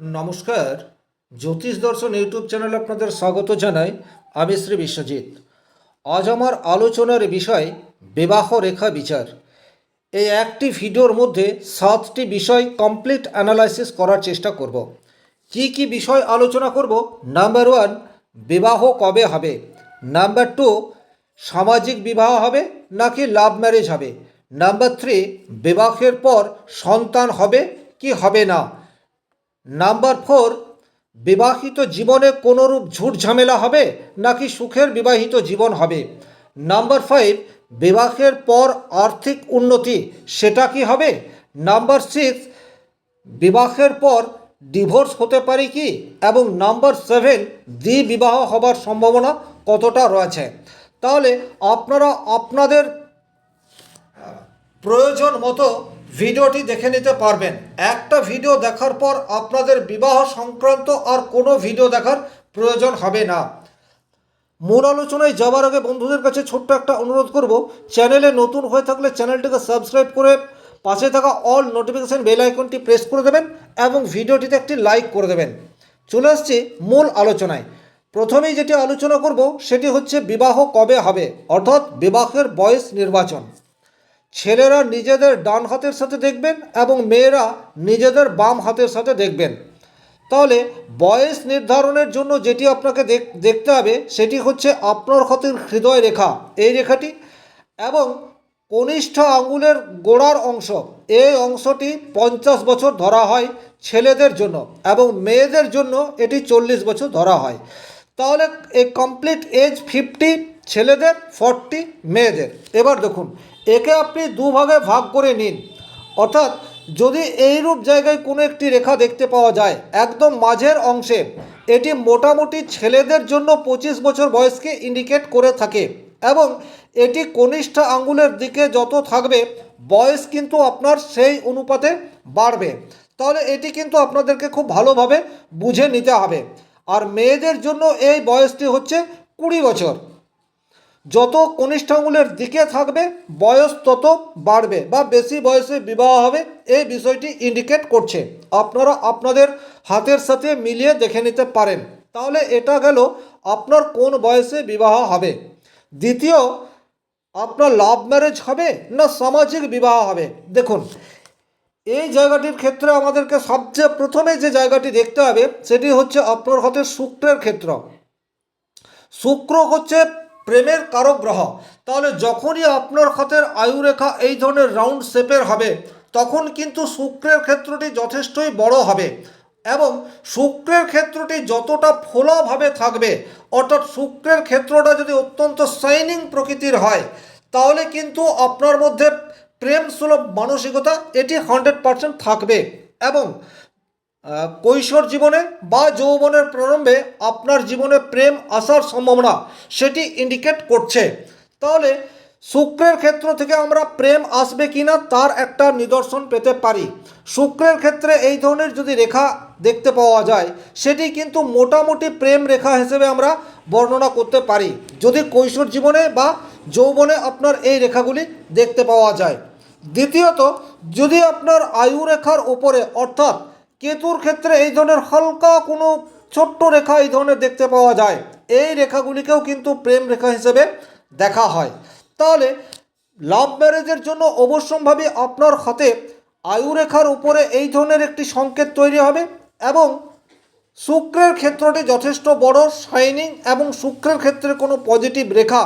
নমস্কার, জ্যোতিষ দর্শন ইউটিউব চ্যানেলে আপনাদের স্বাগত জানাই আমি শ্রী বিশ্বজিৎ। আজ আমার আলোচনার বিষয় বিবাহ রেখা বিচার। এই একটি ভিডিওর মধ্যে সাতটি বিষয় কমপ্লিট অ্যানালাইসিস করার চেষ্টা করব। কি কি বিষয় আলোচনা করব? নাম্বার ওয়ান বিবাহ কবে হবে? নাম্বার টু সামাজিক বিবাহ হবে নাকি লাভ ম্যারেজ হবে? নাম্বার থ্রি বিবাহের পর সন্তান হবে কি হবে না? নাম্বার ফোর, বিবাহিত জীবনে কোনোরূপ ঝুট ঝামেলা হবে নাকি সুখের বিবাহিত জীবন হবে? নাম্বার ফাইভ, বিবাহের পর আর্থিক উন্নতি সেটা কি হবে? নাম্বার সিক্স, বিবাহের পর ডিভোর্স হতে পারে কি? এবং নাম্বার সেভেন দ্বি বিবাহ হবার সম্ভাবনা কতটা রয়েছে? তাহলে আপনারা আপনাদের প্রয়োজন মতো ভিডিওটি দেখে নিতে পারবেন। একটা ভিডিও দেখার পর আপনাদের বিবাহ সংক্রান্ত আর কোনো ভিডিও দেখার প্রয়োজন হবে না। মূল আলোচনায় যাওয়ার আগে বন্ধুদের কাছে ছোট্ট একটা অনুরোধ করব, চ্যানেলে নতুন হয়ে থাকলে চ্যানেলটিকে সাবস্ক্রাইব করে পাশে থাকা অল নোটিফিকেশান বেল আইকনটি প্রেস করে দেবেন এবং ভিডিওটিতে একটি লাইক করে দেবেন। চলে আসছি মূল আলোচনায়। প্রথমেই যেটি আলোচনা করব, সেটি হচ্ছে বিবাহ কবে হবে, অর্থাৎ বিবাহের বয়স নির্বাচন। ছেলেরা নিজেদের ডান হাতের সাথে দেখবেন এবং মেয়েরা নিজেদের বাম হাতের সাথে দেখবেন। তাহলে বয়স নির্ধারণের জন্য যেটি আপনাকে দেখ- দেখতে হবে সেটি হচ্ছে আপনার হাতের হৃদয় রেখা। এই রেখাটি এবং কনিষ্ঠ আঙ্গুলের গোড়ার অংশ। এই অংশটি পঞ্চাশ বছর ধরা হয় ছেলেদের জন্য এবং মেয়েদের জন্য এটি চল্লিশ বছর ধরা হয়। তাহলে এই কমপ্লিট এজ ফিফটি ছেলেদের, ফর্টি মেয়েদের। এবার দেখুন একে আপনি দুভাগে ভাগ করে নিন। অর্থাৎ যদি এইরূপ জায়গায় কোনো একটি রেখা দেখতে পাওয়া যায়, একদম মাঝের অংশে, এটি মোটামুটি ছেলেদের জন্য পঁচিশ বছর বয়সকে ইন্ডিকেট করে থাকে এবং এটি কনিষ্ঠ আঙ্গুলের দিকে যত থাকবে, বয়স কিন্তু আপনার সেই অনুপাতে বাড়বে। তাহলে এটি কিন্তু আপনাদেরকে খুব ভালোভাবে বুঝে নিতে হবে। আর মেয়েদের জন্য এই বয়সটি হচ্ছে কুড়ি বছর। যত কনিষ্ঠ আঙুলের দিকে থাকবে, বয়স তত বাড়বে বা বেশি বয়সে বিবাহ হবে, এই বিষয়টি ইন্ডিকেট করছে। আপনারা আপনাদের হাতের সাথে মিলিয়ে দেখে নিতে পারেন। তাহলে এটা গেল আপনার কোন বয়সে বিবাহ হবে। দ্বিতীয়, আপনার লাভ ম্যারেজ হবে না সামাজিক বিবাহ হবে? দেখুন, এই জায়গাটির ক্ষেত্রে আমাদেরকে সবচেয়ে প্রথমে যে জায়গাটি দেখতে হবে, সেটি হচ্ছে আপনার হাতের শুক্রের ক্ষেত্র। শুক্র হচ্ছে প্রেমের কারক গ্রহ তাহলে যখনই আপনার হাতের আয়ুরেখা এই ধরনের রাউন্ড শেপের হবে, তখন কিন্তু শুক্রের ক্ষেত্রটি যথেষ্টই বড় হবে এবং শুক্রের ক্ষেত্রটি যতটা ফোলাভাবে থাকবে, অর্থাৎ শুক্রের ক্ষেত্রটা যদি অত্যন্ত শাইনিং প্রকৃতির হয়, তাহলে কিন্তু আপনার মধ্যে প্রেম সুলভ মানসিকতা এটি হান্ড্রেড পারসেন্ট থাকবে এবং কৈশোর জীবনে বা যৌবনের প্রারম্ভে আপনার জীবনে প্রেম আসার সম্ভাবনা সেটি ইন্ডিকেট করছে। তাহলে শুক্রের ক্ষেত্র থেকে আমরা প্রেম আসবে কিনা তার একটা নিদর্শন পেতে পারি। শুক্রের ক্ষেত্রে এই ধরনের যদি রেখা দেখতে পাওয়া যায়, সেটি কিন্তু মোটামুটি প্রেম রেখা হিসেবে আমরা বর্ণনা করতে পারি। যদি কৈশোর জীবনে বা যৌবনে আপনার এই রেখাগুলি দেখতে পাওয়া যায়। দ্বিতীয়ত, যদি আপনার আয়ু রেখার ওপরে অর্থাৎ কেতুর ক্ষেত্রে এই ধরনের হালকা কোনো ছোট্ট রেখা এই ধরনের দেখতে পাওয়া যায়। এই রেখাগুলিকেও কিন্তু প্রেম রেখা হিসেবে দেখা হয়। তাহলে লাভ ম্যারেজের জন্য অবশ্যম্ভাবী আপনার হাতে আয়ু রেখার উপরে এই ধরনের একটি সংকেত তৈরি হবে এবং শুক্রের ক্ষেত্রটি যথেষ্ট বড় শাইনিং এবং শুক্রের ক্ষেত্রে কোনো পজিটিভ রেখা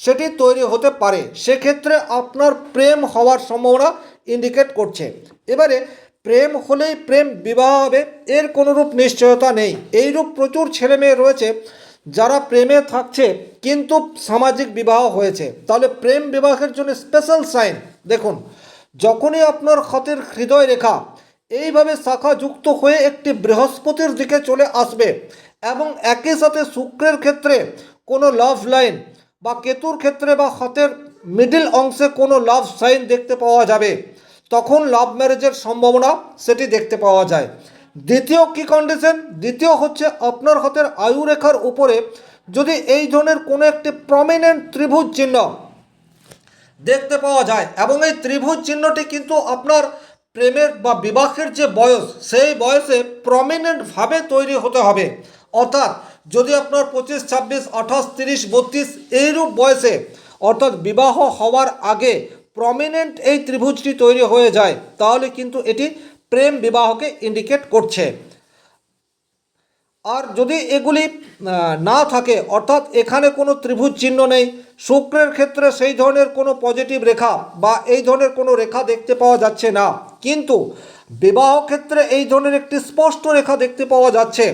সেটি তৈরি হতে পারে। সেক্ষেত্রে আপনার প্রেম হওয়ার সম্ভাবনা ইন্ডিকেট করছে। এবারে প্রেম হলেই প্রেম বিবাহ হবে, এর কোনোরূপ নিশ্চয়তা নেই। এইরূপ প্রচুর ছেলে মেয়ে রয়েছে যারা প্রেমে থাকছে, কিন্তু সামাজিক বিবাহ হয়েছে। তাহলে প্রেম বিবাহের জন্য স্পেশাল সাইন দেখুন, যখনই আপনার হাতের হৃদয় রেখা, এইভাবে শাখা যুক্ত হয়ে একটি বৃহস্পতির দিকে চলে আসবে এবং একই সাথে শুক্রের ক্ষেত্রে কোনো লাভ লাইন বা কেতুর ক্ষেত্রে বা হাতের মিডিল অংশে কোনো লাভ সাইন দেখতে পাওয়া যাবে। তখন লাভ ম্যারেজের সম্ভাবনা সেটি দেখতে পাওয়া যায়। দ্বিতীয় কি কন্ডিশন দ্বিতীয় হচ্ছে আপনার হাতের আয়ু রেখার উপরে যদি এই ধরনের কোনো একটি প্রমিনেন্ট ত্রিভুজ চিহ্ন দেখতে পাওয়া যায় এবং এই ত্রিভুজ চিহ্নটি কিন্তু আপনার প্রেমের বা বিবাহের যে বয়স, সেই বয়সে প্রমিনেন্টভাবে তৈরি হতে হবে। অর্থাৎ যদি আপনার পঁচিশ, ছাব্বিশ, আঠাশ, তিরিশ, বত্রিশ এইরূপ বয়সে অর্থাৎ বিবাহ হওয়ার আগে প্রমিনেন্ট এই ত্রিভুজটি তৈরি হয়ে যায়, তাহলে কিন্তু এটি প্রেম বিবাহকে ইন্ডিকেট করছে। আর যদি এগুলি না থাকে, অর্থাৎ এখানে কোনো ত্রিভুজ চিহ্ন নেই, শুক্রের ক্ষেত্রে সেই ধরনের কোনো পজিটিভ রেখা বা এই ধরনের কোনো রেখা দেখতে পাওয়া যাচ্ছে না। কিন্তু বিবাহ ক্ষেত্রে এই ধরনের একটি স্পষ্ট রেখা দেখতে পাওয়া যাচ্ছে,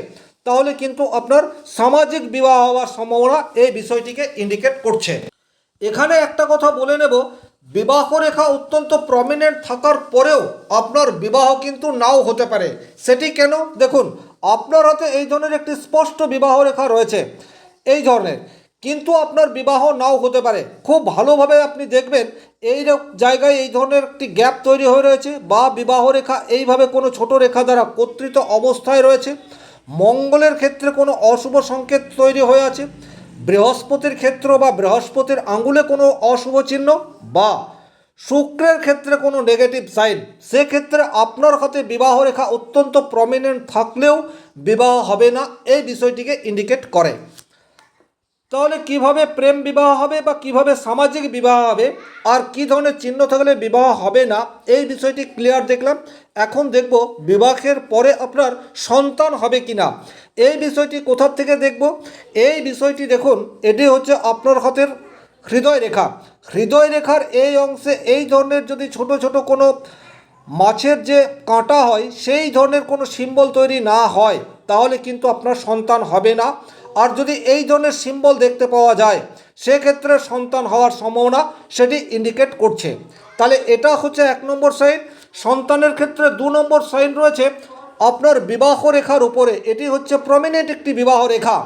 তাহলে কিন্তু আপনার সামাজিক বিবাহ হওয়ার সম্ভাবনা এই বিষয়টিকে ইন্ডিকেট করছে। এখানে একটা কথা বলে নেব বিবাহ রেখা অত্যন্ত প্রমিনেন্ট থাকার পরেও আপনার বিবাহ কিন্তু নাও হতে পারে। সেটি কেন? দেখুন, আপনার হাতে এই ধরনের একটি স্পষ্ট বিবাহ রেখা রয়েছে। এই ধরনের। কিন্তু আপনার বিবাহ নাও হতে পারে। খুব ভালোভাবে আপনি দেখবেন এই জায়গায় এই ধরনের একটি গ্যাপ তৈরি হয়ে রয়েছে বা বিবাহ রেখা এইভাবে কোনো ছোট রেখা দ্বারা কর্তৃত অবস্থায় রয়েছে। মঙ্গলের ক্ষেত্রে কোনো অশুভ সংকেত তৈরি হয়ে আছে। বৃহস্পতির ক্ষেত্র বা বৃহস্পতির আঙ্গুলে কোনো অশুভ চিহ্ন বা শুক্রের ক্ষেত্রে কোনো নেগেটিভ সাইন সেক্ষেত্রে আপনার হাতে বিবাহ রেখা অত্যন্ত প্রমিনেন্ট থাকলেও বিবাহ হবে না, এই বিষয়টিকে ইন্ডিকেট করে। তাহলে কীভাবে প্রেম বিবাহ হবে বা কীভাবে সামাজিক বিবাহ হবে? আর কি ধরনের চিহ্ন থাকলে বিবাহ হবে না? এই বিষয়টি ক্লিয়ার দেখলাম। এখন দেখব বিবাহের পরে আপনার সন্তান হবে কি না এই বিষয়টি কোথার থেকে দেখব? এই বিষয়টি দেখুন, এটি হচ্ছে আপনার হাতের হৃদয় রেখা। হৃদয় রেখার এই অংশে এই ধরনের যদি ছোট ছোট কোনো মাছের যে কাঁটা হয়, সেই ধরনের কোনো সিম্বল তৈরি না হয়, তাহলে কিন্তু আপনার সন্তান হবে না। আর যদি এই ধরনের সিম্বল দেখতে পাওয়া যায়, সেক্ষেত্রে সন্তান হওয়ার সম্ভাবনা সেটি ইন্ডিকেট করছে। তাহলে এটা হচ্ছে এক নম্বর সাইন সন্তানের ক্ষেত্রে দু নম্বর সাইন রয়েছে আপনার বিবাহ রেখার উপরে। এটি হচ্ছে প্রমিনেন্ট একটি বিবাহ রেখা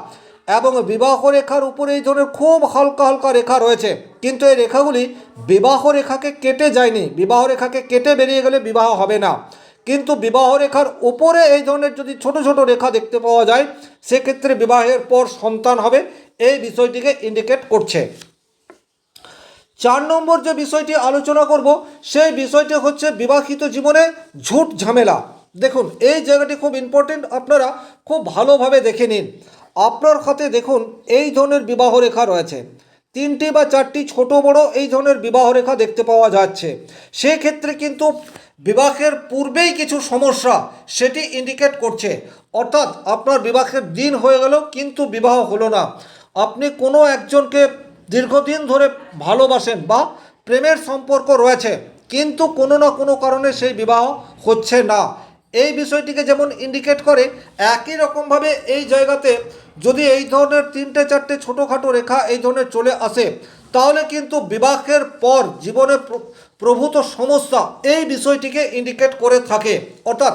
এবং বিবাহ রেখার উপরে এই ধরনের খুব হালকা হালকা রেখা রয়েছে। কিন্তু এই রেখাগুলি বিবাহ রেখাকে কেটে যায়নি। বিবাহ রেখাকে কেটে বেরিয়ে গেলে বিবাহ হবে না। কিন্তু বিবাহ রেখার উপরে এই ধরনের যদি ছোট ছোট রেখা দেখতে পাওয়া যায়, সেক্ষেত্রে বিবাহের পর সন্তান হবে। এই বিষয়টিকে ইন্ডিকেট করছে। চার নম্বর যে বিষয়টি আলোচনা করব, সেই বিষয়টি হচ্ছে বিবাহিত জীবনে ঝুট ঝামেলা। দেখুন, এই জায়গাটি খুব ইম্পর্টেন্ট আপনারা খুব ভালোভাবে দেখে নিন। আপনার হাতে দেখুন, এই ধরনের বিবাহ রেখা রয়েছে। তিনটি বা চারটি ছোট বড় এই ধরনের বিবাহ রেখা দেখতে পাওয়া যাচ্ছে। সেক্ষেত্রে কিন্তু বিবাহের পূর্বেই কিছু সমস্যা সেটি ইন্ডিকেট করছে। অর্থাৎ আপনার বিবাহের দিন হয়ে গেল, কিন্তু বিবাহ হলো না। আপনি কোনো একজনকে দীর্ঘদিন ধরে ভালোবাসেন বা প্রেমের সম্পর্ক রয়েছে, কিন্তু কোনো না কোনো কারণে সেই বিবাহ হচ্ছে না। এই বিষয়টিকে যেমন ইন্ডিকেট করে, একই রকমভাবে এই জায়গাতে যদি এই ধরনের তিনটে, চারটে ছোটোখাটো রেখা এই ধরনের চলে আসে, তাহলে কিন্তু বিবাহের পর জীবনে প্রভূত সমস্যা এই বিষয়টিকে ইন্ডিকেট করে থাকে। অর্থাৎ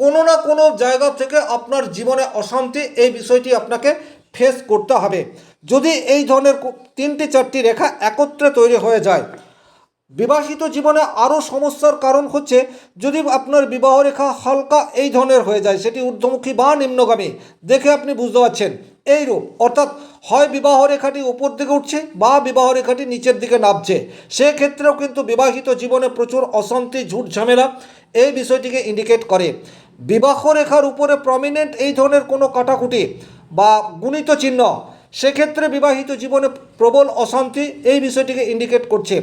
কোনো না কোনো জায়গা থেকে আপনার জীবনে অশান্তি এই বিষয়টি আপনাকে ফেস করতে হবে। যদি এই ধরনের তিনটি চারটি রেখা একত্রে তৈরি হয়ে যায় বিবাহিত জীবনে আরও সমস্যার কারণ হচ্ছে যদি আপনার বিবাহ রেখা হালকা এই ধরনের হয়ে যায়, সেটি ঊর্ধ্বমুখী বা নিম্নগামী। দেখে আপনি বুঝতে পারছেন। এইরূপ, অর্থাৎ হয় বিবাহ রেখাটি উপর দিকে উঠছে বা বিবাহ রেখাটি নিচের দিকে নামছে। সেক্ষেত্রেও কিন্তু বিবাহিত জীবনে প্রচুর অশান্তি, ঝুট ঝামেলা এই বিষয়টিকে ইন্ডিকেট করে। বিবাহ রেখার উপরে প্রমিনেন্ট এই ধরনের কোনো কাটাকুটি বা গুণিত চিহ্ন, সেক্ষেত্রে বিবাহিত জীবনে প্রবল অশান্তি এই বিষয়টিকে ইন্ডিকেট করছে।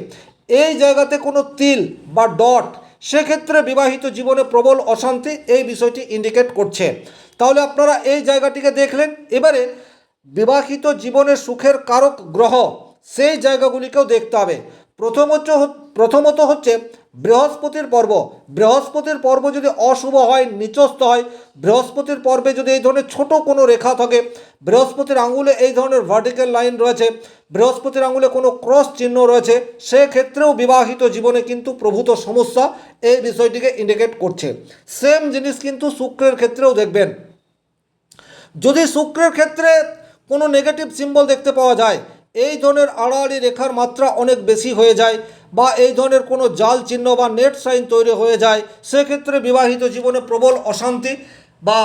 এই জায়গাতে কোনো তিল বা ডট সেক্ষেত্রে বিবাহিত জীবনে প্রবল অশান্তি এই বিষয়টি ইন্ডিকেট করছে। তাহলে আপনারা এই জায়গাটিকে দেখলেন। এবারে বিবাহিত জীবনের সুখের কারক গ্রহ সেই জায়গাগুলিকেও দেখতে হবে। প্রথমত প্রথমত হচ্ছে বৃহস্পতির পর্ব। বৃহস্পতির পর্ব যদি অশুভ হয়, নিচস্থ হয়, বৃহস্পতির পর্বে যদি এই ধরনের ছোট কোনো রেখা থাকে, বৃহস্পতির আঙুলে এই ধরনের ভার্টিক্যাল লাইন রয়েছে, বৃহস্পতির আঙুলে কোনো ক্রস চিহ্ন রয়েছে, সেক্ষেত্রেও বিবাহিত জীবনে কিন্তু প্রভূত সমস্যা এই বিষয়টিকে ইন্ডিকেট করছে। সেম জিনিস কিন্তু শুক্রের ক্ষেত্রেও দেখবেন। যদি শুক্রের ক্ষেত্রে কোনো নেগেটিভ সিম্বল দেখতে পাওয়া যায়, এই ধরনের আড়াআড়ি রেখার মাত্রা অনেক বেশি হয়ে যায় বা এই ধরনের কোনো জাল চিহ্ন বা নেট সাইন তৈরি হয়ে যায়, সেক্ষেত্রে বিবাহিত জীবনে প্রবল অশান্তি বা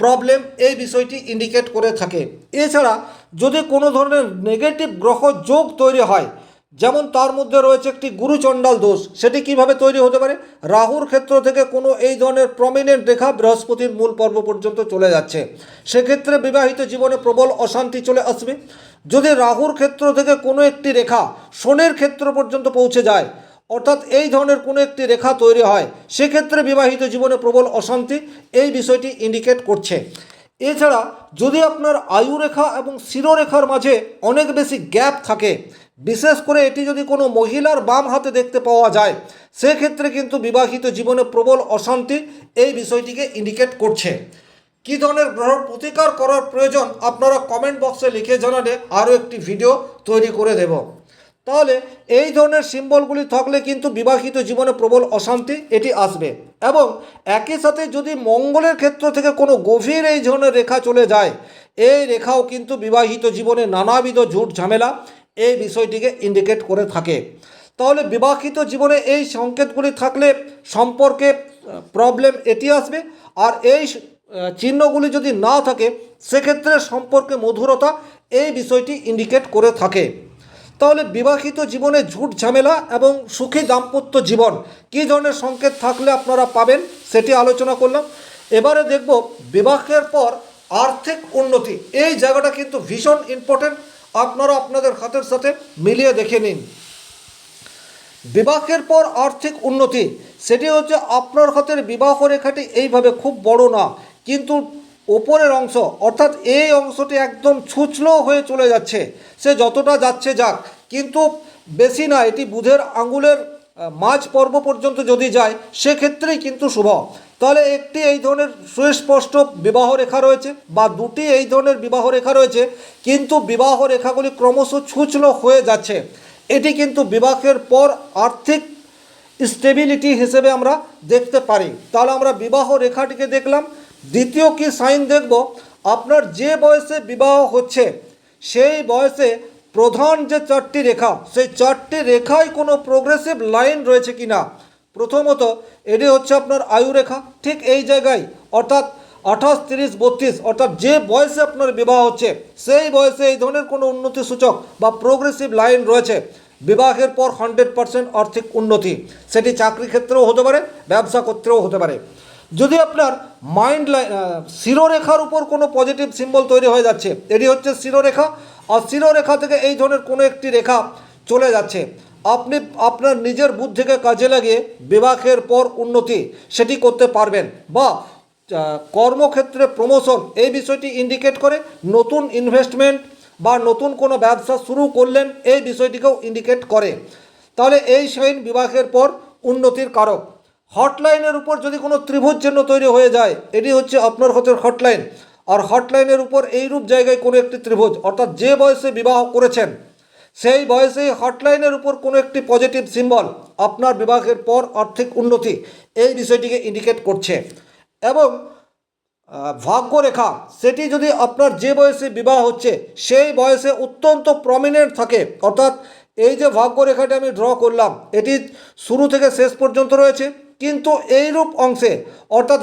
প্রবলেম এই বিষয়টি ইন্ডিকেট করে থাকে। এছাড়া যদি কোনো ধরনের নেগেটিভ গ্রহ যোগ তৈরি হয় যেমন তার মধ্যে রয়েছে একটি গুরুচণ্ডাল দোষ, সেটি কীভাবে তৈরি হতে পারে? রাহুর ক্ষেত্র থেকে কোনো এই ধরনের প্রমিনেন্ট রেখা বৃহস্পতির মূল পর্ব পর্যন্ত চলে যাচ্ছে। সেক্ষেত্রে বিবাহিত জীবনে প্রবল অশান্তি চলে আসবে। যদি রাহুর ক্ষেত্র থেকে কোনো একটি রেখা শোনের ক্ষেত্র পর্যন্ত পৌঁছে যায়, অর্থাৎ এই ধরনের কোনো একটি রেখা তৈরি হয়, সেক্ষেত্রে বিবাহিত জীবনে প্রবল অশান্তি এই বিষয়টি ইন্ডিকেট করছে। এছাড়া যদি আপনার আয়ুরেখা এবং শিরোরেখার মাঝে অনেক বেশি গ্যাপ থাকে, বিশেষ করে এটি যদি কোনো মহিলার বাম হাতে দেখতে পাওয়া যায়, সেক্ষেত্রে কিন্তু বিবাহিত জীবনে প্রবল অশান্তি এই বিষয়টিকে ইন্ডিকেট করছে। কী ধরনের গ্রহ প্রতিকার করার প্রয়োজন আপনারা কমেন্ট বক্সে লিখে জানালে আরও একটি ভিডিও তৈরি করে দেব। তাহলে এই ধরনের সিম্বলগুলি থাকলে কিন্তু বিবাহিত জীবনে প্রবল অশান্তি এটি আসবে। এবং একই সাথে যদি মঙ্গলের ক্ষেত্র থেকে কোনো গভীর এই ধরনের রেখা চলে যায়, এই রেখাও কিন্তু বিবাহিত জীবনে নানাবিধ ঝুট ঝামেলা এই বিষয়টিকে ইন্ডিকেট করে থাকে। তাহলে বিবাহিত জীবনে এই সংকেতগুলি থাকলে সম্পর্কে প্রবলেম এটি আসবে। আর এই চিহ্নগুলি যদি না থাকে, সেক্ষেত্রে সম্পর্কে মধুরতা এই বিষয়টি ইন্ডিকেট করে থাকে। তাহলে বিবাহিত জীবনে ঝুট ঝামেলা এবং সুখী দাম্পত্য জীবন কী ধরনের সংকেত থাকলে আপনারা পাবেন সেটি আলোচনা করলাম। এবারে দেখব বিবাহের পর আর্থিক উন্নতি। এই জায়গাটা কিন্তু ভীষণ ইম্পর্টেন্ট আপনারা আপনাদের হাতের সাথে মিলিয়ে দেখে নিন। বিবাহের পর আর্থিক উন্নতি। সেটি হচ্ছে আপনার হাতের বিবাহ রেখাটি এইভাবে খুব বড় না, কিন্তু ওপরের অংশ, অর্থাৎ এই অংশটি একদম ছুচলো হয়ে চলে যাচ্ছে। সে যতটা যাচ্ছে যাক, কিন্তু বেশি না, এটি বুধের আঙ্গুলের মাঝ পর্ব পর্যন্ত যদি যায়, সেক্ষেত্রেই কিন্তু শুভ। তাহলে একটি এই ধরনের সুস্পষ্ট বিবাহ রেখা রয়েছে, বা দুটি এই ধরনের বিবাহ রেখা রয়েছে, কিন্তু বিবাহ রেখাগুলি ক্রমশ ছুচলো হয়ে যাচ্ছে। এটি কিন্তু বিবাহের পর আর্থিক স্টেবিলিটি হিসেবে আমরা দেখতে পারি। তাহলে আমরা বিবাহ রেখাটিকে দেখলাম দ্বিতীয় কি সাইন দেখব? আপনার যে বয়সে বিবাহ হচ্ছে, সেই বয়সে প্রধান যে চারটি রেখা, সেই চারটি রেখায় কোনো প্রোগ্রেসিভ লাইন রয়েছে কি না প্রথমত, এটি হচ্ছে আপনার আয়ু রেখা। ঠিক এই জায়গায়, অর্থাৎ আঠাশ, তিরিশ, বত্রিশ, অর্থাৎ যে বয়সে আপনার বিবাহ হচ্ছে, সেই বয়সে এই ধরনের কোনো উন্নতি সূচক বা প্রোগ্রেসিভ লাইন রয়েছে। বিবাহের পর হান্ড্রেড পার্সেন্ট আর্থিক উন্নতি। সেটি চাকরি ক্ষেত্রেও হতে পারে, ব্যবসা ক্ষেত্রেও হতে পারে। যদি আপনার মাইন্ড লাইন শিরোরেখার উপর কোনো পজিটিভ সিম্বল তৈরি হয়ে যাচ্ছে, এটি হচ্ছে শিরোরেখা, আর শিরোরেখা থেকে এই ধরনের কোনো একটি রেখা চলে যাচ্ছে। আপনি আপনার নিজের বুদ্ধিকে কাজে লাগিয়ে বিবাহের পর উন্নতি সেটি করতে পারবেন বা কর্মক্ষেত্রে প্রমোশন এই বিষয়টি ইন্ডিকেট করে নতুন ইনভেস্টমেন্ট বা নতুন কোনো ব্যবসা শুরু করলেন, এই বিষয়টিকেও ইন্ডিকেট করে। তাহলে এই সাইন বিবাহের পর উন্নতির কারক। হটলাইনের উপর যদি কোনো ত্রিভুজ চিহ্ন তৈরি হয়ে যায়, এটি হচ্ছে আপনার হচ্ছে হটলাইন। আর হটলাইনের উপর এইরূপ জায়গায় কোনো একটি ত্রিভুজ, অর্থাৎ যে বয়সে বিবাহ করেছেন, সেই বয়সে হটলাইনের উপর কোনো একটি পজিটিভ সিম্বল আপনার বিবাহের পর আর্থিক উন্নতি এই বিষয়টিকে ইন্ডিকেট করছে। এবং ভাগ্যরেখা, সেটি যদি আপনার যে বয়সে বিবাহ হচ্ছে, সেই বয়সে অত্যন্ত প্রমিনেন্ট থাকে, অর্থাৎ এই যে ভাগ্যরেখাটি আমি ড্র করলাম, এটি শুরু থেকে শেষ পর্যন্ত রয়েছে। কিন্তু এইরূপ অংশে, অর্থাৎ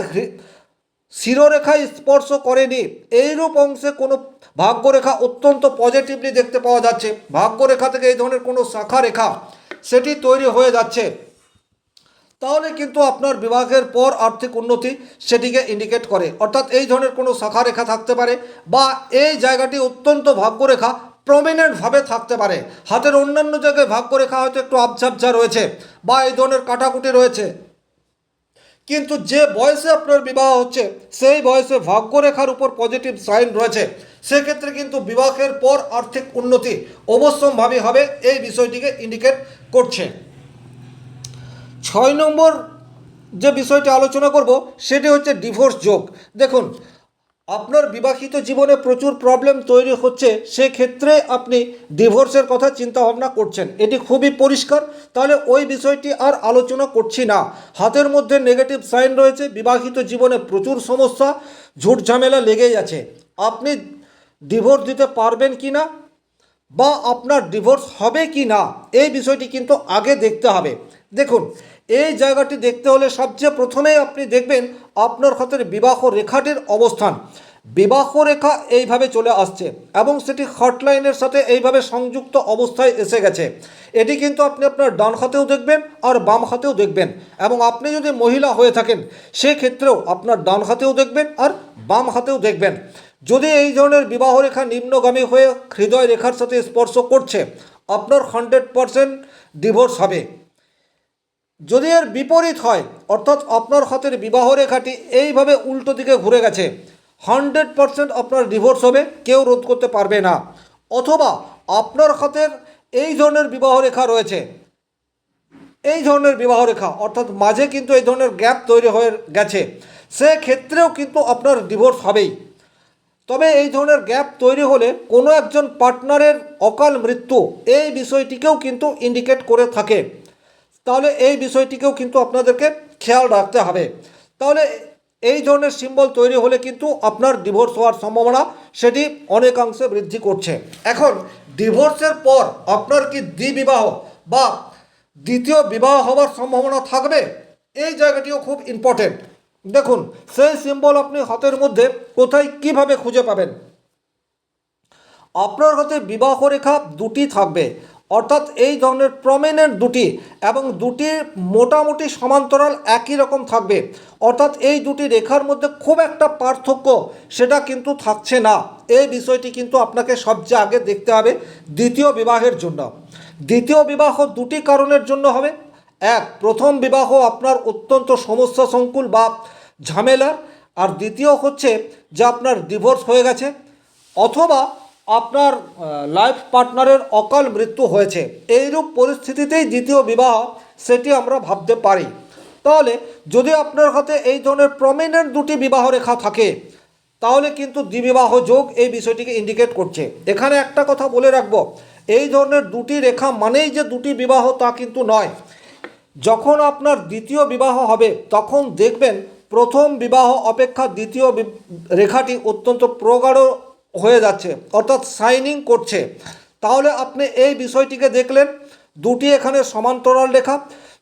শিরোরেখা স্পর্শ করেনি। এইরূপ অংশে কোনো ভাগ্যরেখা অত্যন্ত পজিটিভলি দেখতে পাওয়া যাচ্ছে। ভাগ্যরেখা থেকে এই ধরনের কোনো শাখা রেখা সেটি তৈরি হয়ে যাচ্ছে। তাহলে কিন্তু আপনার বিভাগের পর আর্থিক উন্নতি সেটিকে ইন্ডিকেট করে। অর্থাৎ এই ধরনের কোনো শাখা রেখা থাকতে পারে বা এই জায়গাটি অত্যন্ত ভাগ্যরেখা প্রমিনেন্টভাবে থাকতে পারে। হাতের অন্যান্য জায়গায় ভাগ্যরেখা হয়তো একটু আবঝাবঝা রয়েছে বা এই ধরনের কাটাকুটি রয়েছে। কিন্তু যে বয়সে আপনার বিবাহ হচ্ছে, সেই বয়সে ভাগ্যরেখার উপর পজিটিভ সাইন রয়েছে। সেক্ষেত্রে কিন্তু বিবাহের পর আর্থিক উন্নতি অবশ্যম্ভাবী হবে এই বিষয়টিকে ইন্ডিকেট করছে। ছয় নম্বর যে বিষয়টি আলোচনা করব, সেটি হচ্ছে ডিভোর্স যোগ। দেখুন আপনার বিবাহিত জীবনে প্রচুর প্রবলেম তৈরি হচ্ছে, সেক্ষেত্রে আপনি ডিভোর্সের কথা চিন্তা ভাবনা করছেন। এটি খুবই পরিষ্কার। তাহলে ওই বিষয়টি আর আলোচনা করছি না। হাতের মধ্যে নেগেটিভ সাইন রয়েছে, বিবাহিত জীবনে প্রচুর সমস্যা, ঝুট ঝামেলা লেগেই আছে। আপনি ডিভোর্স দিতে পারবেন কি না? বা আপনার ডিভোর্স হবে কি না? এই বিষয়টি কিন্তু আগে দেখতে হবে। দেখুন এই জায়গাটি দেখতে হলে সবচেয়ে প্রথমেই আপনি দেখবেন আপনার হাতের বিবাহ রেখাটির অবস্থান। বিবাহ রেখা এইভাবে চলে আসছে এবং সেটি হটলাইনের সাথে এইভাবে সংযুক্ত অবস্থায় এসে গেছে। এটি কিন্তু আপনি আপনার ডান হাতেও দেখবেন আর বাম হাতেও দেখবেন এবং আপনি যদি মহিলা হয়ে থাকেন, সেক্ষেত্রেও আপনার ডান হাতেও দেখবেন আর বাম হাতেও দেখবেন। যদি এই ধরনের বিবাহ রেখা নিম্নগামী হয়ে হৃদয় রেখার সাথে স্পর্শ করছে, আপনার হান্ড্রেড পারসেন্ট ডিভোর্স হবে। যদি এর বিপরীত হয়, অর্থাৎ আপনার হাতের বিবাহ রেখাটি এইভাবে উল্টো দিকে ঘুরে গেছে, হান্ড্রেড পারসেন্ট আপনার ডিভোর্স হবে, কেউ রোধ করতে পারবে না। অথবা আপনার হাতের এই ধরনের বিবাহ রেখা রয়েছে, এই ধরনের বিবাহ রেখা, অর্থাৎ মাঝে কিন্তু এই ধরনের গ্যাপ তৈরি হয়ে গেছে, সেক্ষেত্রেও কিন্তু আপনার ডিভোর্স হবেই। তবে এই ধরনের গ্যাপ তৈরি হলে কোনো একজন পার্টনারের অকাল মৃত্যু এই বিষয়টিকেও কিন্তু ইন্ডিকেট করে থাকে। তাহলে এই বিষয়টিকেও কিন্তু আপনাদেরকে খেয়াল রাখতে হবে। তাহলে এই ধরনের সিম্বল তৈরি হলে কিন্তু আপনার ডিভোর্স হওয়ার সম্ভাবনা সেটি অনেকাংশে বৃদ্ধি করছে। এখন ডিভোর্সের পর আপনার কি দ্বিবিবাহ বা দ্বিতীয় বিবাহ হওয়ার সম্ভাবনা থাকবে? এই জায়গাটিও খুব ইম্পর্টেন্ট দেখুন, সেই সিম্বল আপনি হাতের মধ্যে কোথায় কীভাবে খুঁজে পাবেন? আপনার হাতে বিবাহ রেখা দুটি থাকবে। অর্থাৎ এই ধরনের প্রমিনেন্ট দুটি এবং দুটির মোটামুটি সমান্তরাল একই রকম থাকবে। অর্থাৎ এই দুটি রেখার মধ্যে খুব একটা পার্থক্য সেটা কিন্তু থাকছে না। এই বিষয়টি কিন্তু আপনাকে সবচেয়ে আগে দেখতে হবে দ্বিতীয় বিবাহের জন্য। দ্বিতীয় বিবাহ দুটি কারণের জন্য হবে। এক, প্রথম বিবাহ আপনার অত্যন্ত সমস্যা, সংকুল বা ঝামেলার। আর দ্বিতীয় হচ্ছে যে আপনার ডিভোর্স হয়ে গেছে। অথবা আপনার লাইফ পার্টনারের অকাল মৃত্যু হয়েছে। এইরূপ পরিস্থিতিতেই দ্বিতীয় বিবাহ, সেটি আমরা ভাবতে পারি। তাহলে, যদি আপনার হাতে এই ধরনের প্রমিনেন্ট দুটি বিবাহ রেখা থাকে, তাহলে কিন্তু দ্বিবিবাহ যোগ এই বিষয়টিকে ইন্ডিকেট করছে। এখানে একটা কথা বলে রাখব, এই ধরনের দুটি রেখা মানেই যে দুটি বিবাহ তা কিন্তু নয়। যখন আপনার দ্বিতীয় বিবাহ হবে, তখন দেখবেন প্রথম বিবাহ অপেক্ষা দ্বিতীয় রেখাটি অত্যন্ত প্রগাঢ় হয়ে যাচ্ছে, অর্থাৎ সাইনিং করছে। তাহলে আপনি এই বিষয়টিকে দেখলেন, দুটি এখানে সমান্তরাল রেখা।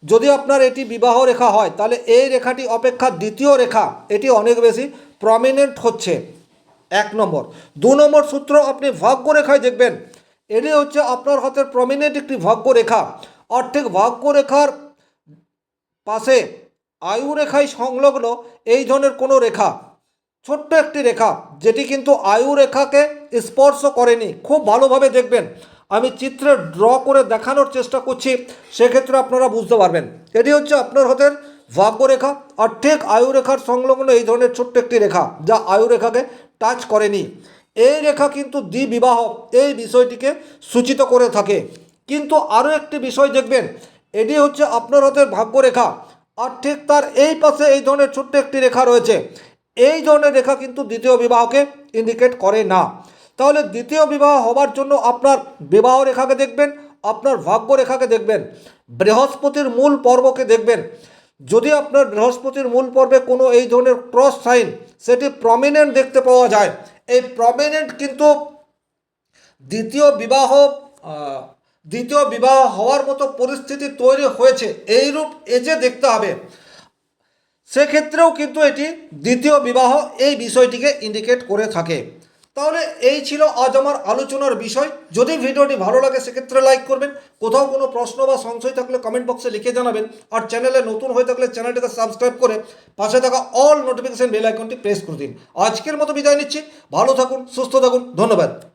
যদি আপনার এটি বিবাহ রেখা হয়, তাহলে এই রেখাটি অপেক্ষা দ্বিতীয় রেখা, এটি অনেক বেশি প্রমিনেন্ট হচ্ছে। এক নম্বর। দু নম্বর সূত্র আপনি ভাগ্য রেখায় দেখবেন, এটি হচ্ছে আপনার হাতের প্রমিনেন্ট একটি ভাগ্য রেখা আর ঠিক ভাগ্য রেখার পাশে আয়ু রেখায় সংলগ্ন এই ধরনের কোনো রেখা। ছোট্ট একটি রেখা, যেটি কিন্তু আয়ু রেখাকে স্পর্শ করেনি। খুব ভালোভাবে দেখবেন। আমি চিত্রে ড্র করে দেখানোর চেষ্টা করছি, সেক্ষেত্রে আপনারা বুঝতে পারবেন। এটি হচ্ছে আপনার হাতের ভাগ্য রেখা আর ঠিক আয়ু রেখার সংলগ্ন এই ধরনের ছোট্ট একটি রেখা, যা আয়ু রেখাকে টাচ করেনি। এই রেখা কিন্তু দ্বিবিবাহ, এই বিষয়টিকে সূচিত করে থাকে। কিন্তু আরও একটি বিষয় দেখবেন, এটি হচ্ছে আপনার হাতের ভাগ্যরেখা, আর ঠিক তার এই পাশে এই ধরনের ছোট্ট একটি রেখা রয়েছে। এই ধরনের রেখা কিন্তু দ্বিতীয় বিবাহকে ইন্ডিকেট করে না। তাহলে দ্বিতীয় বিবাহ হবার জন্য আপনার বিবাহ রেখাকে দেখবেন, আপনার ভাগ্য রেখাকে দেখবেন, বৃহস্পতির মূল পর্বকে দেখবেন। যদি আপনার বৃহস্পতির মূল পর্বে কোনো এই ধরনের ক্রস সাইন সেটি প্রমিনেন্ট দেখতে পাওয়া যায়। এই প্রমিনেন্ট কিন্তু দ্বিতীয় বিবাহ দ্বিতীয় বিবাহ হওয়ার মতো পরিস্থিতি তৈরি হয়েছে। এইরূপ এজে দেখতে হবে সেক্ষেত্রেও কিন্তু এটি দ্বিতীয় বিবাহ এই বিষয়টিকে ইন্ডিকেট করে থাকে। তাহলে এই ছিল আজ আমার আলোচনার বিষয়। যদি ভিডিওটি ভালো লাগে, সেক্ষেত্রে লাইক করবেন। কোথাও কোনো প্রশ্ন বা সংশয় থাকলে কমেন্ট বক্সে লিখে জানাবেন। আর চ্যানেলে নতুন হয়ে থাকলে চ্যানেলটিকে সাবস্ক্রাইব করে পাশে থাকা অল নোটিফিকেশন বেল আইকনটি প্রেস করে দিন। আজকের মতো বিদায় নিচ্ছি। ভালো থাকুন, সুস্থ থাকুন। ধন্যবাদ।